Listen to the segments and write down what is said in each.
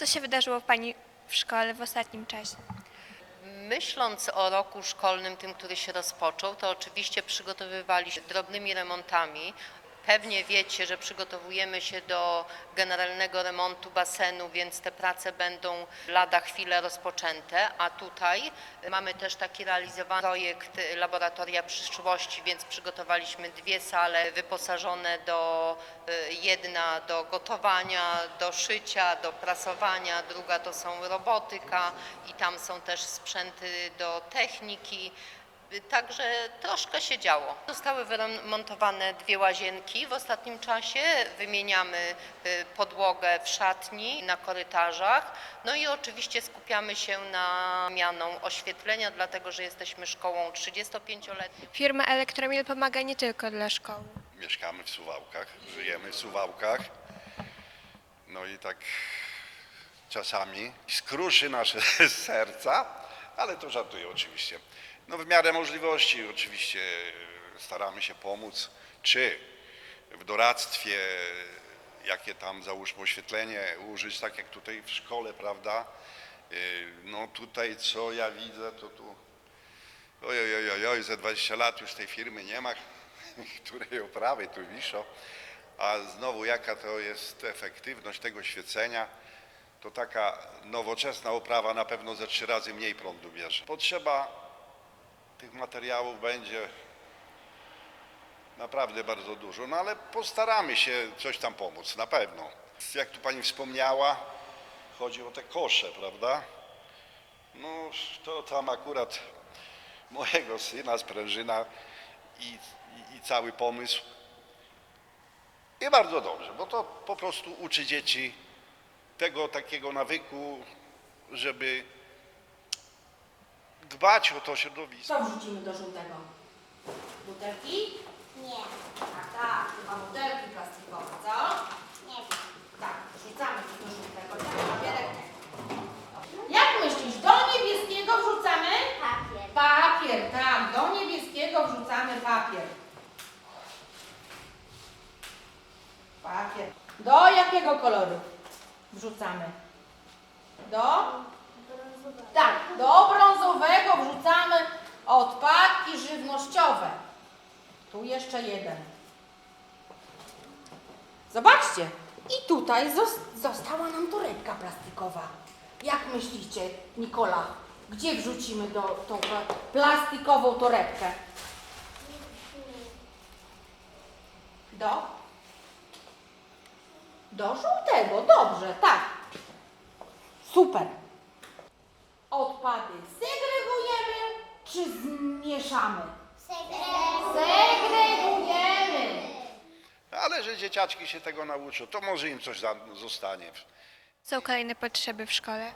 Co się wydarzyło w Pani w szkole w ostatnim czasie? Myśląc o roku szkolnym, tym, który się rozpoczął, to oczywiście przygotowywali się drobnymi remontami. Pewnie wiecie, że przygotowujemy się do generalnego remontu basenu, więc te prace będą lada chwilę rozpoczęte, a tutaj mamy też taki realizowany projekt Laboratoria Przyszłości, więc przygotowaliśmy dwie sale wyposażone do y, jedna do gotowania, do szycia, do prasowania, druga to są robotyka i tam są też sprzęty do techniki. Także troszkę się działo. Zostały wyremontowane dwie łazienki w ostatnim czasie. Wymieniamy y, podłogę w szatni, na korytarzach. No i oczywiście skupiamy się na zmianą oświetlenia, dlatego że jesteśmy szkołą 35-letnią. Firma Elektromil pomaga nie tylko dla szkoły. Mieszkamy w Suwałkach, żyjemy w Suwałkach. No i tak czasami skruszy nasze serca, ale to żartuję oczywiście. No w miarę możliwości oczywiście staramy się pomóc, czy w doradztwie, jakie tam załóżmy oświetlenie użyć, tak jak tutaj w szkole, prawda? Yy, No tutaj co ja widzę, to tu oj, oj, oj, oj, za 20 lat już tej firmy nie ma, której oprawy tu wiszą, a znowu jaka to jest efektywność tego świecenia, to taka nowoczesna oprawa na pewno ze trzy razy mniej prądu bierze. Potrzeba tych materiałów będzie naprawdę bardzo dużo, no ale postaramy się coś tam pomóc, na pewno. Jak tu pani wspomniała, chodzi o te kosze, prawda? No to tam akurat mojego syna, sprężyna i, i, i cały pomysł. I bardzo dobrze, bo to po prostu uczy dzieci tego takiego nawyku, żeby dbać o to środowisko. Co wrzucimy do żółtego? Butelki? Nie, Tak, tak, chyba butelki plastikowe, co? nie wiem. Tak, wrzucamy do żółtego. Tak, papierek nie. Jak myślisz, do niebieskiego wrzucamy? Papier. Papier, tak, do niebieskiego wrzucamy papier. Papier. Do jakiego koloru wrzucamy? Do? Tak, do brązowego wrzucamy odpadki żywnościowe. Tu jeszcze jeden. Zobaczcie, i tutaj zos- została nam torebka plastikowa. Jak myślicie, Nikola, gdzie wrzucimy do, tą pla- plastikową torebkę? Do? Do żółtego, dobrze, tak. Super. Odpady segregujemy czy zmieszamy? Segregujemy. Ale że dzieciaczki się tego nauczą, to może im coś za- zostanie. Są kolejne potrzeby w szkole.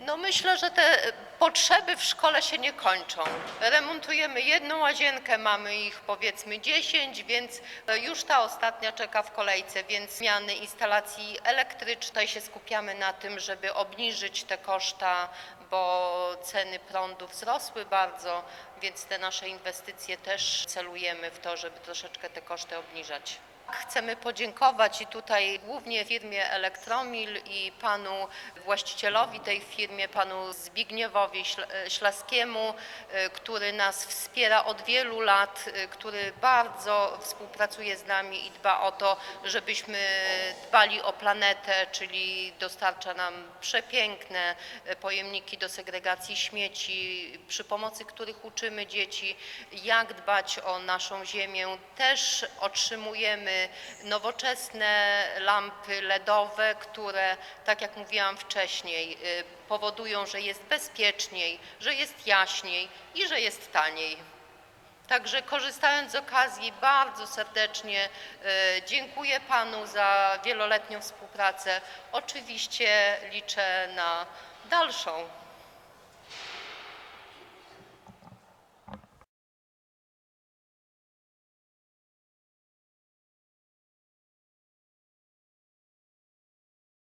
No myślę, że te potrzeby w szkole się nie kończą. Remontujemy jedną łazienkę, mamy ich powiedzmy 10, więc już ta ostatnia czeka w kolejce, więc zmiany instalacji elektrycznej się skupiamy na tym, żeby obniżyć te koszta, bo ceny prądu wzrosły bardzo, więc te nasze inwestycje też celujemy w to, żeby troszeczkę te koszty obniżać. Chcemy podziękować i tutaj głównie firmie Elektromil i panu właścicielowi tej firmie, panu Zbigniewowi Śl- Ślaskiemu, y, który nas wspiera od wielu lat, y, który bardzo współpracuje z nami i dba o to, żebyśmy dbali o planetę, czyli dostarcza nam przepiękne y, pojemniki do segregacji śmieci, przy pomocy których uczymy dzieci, jak dbać o naszą ziemię. Też otrzymujemy nowoczesne lampy LEDowe, które, tak jak mówiłam wcześniej, y, powodują, że jest bezpieczniej, że jest jaśniej i że jest taniej. Także korzystając z okazji bardzo serdecznie y, dziękuję Panu za wieloletnią współpracę. Oczywiście liczę na dalszą.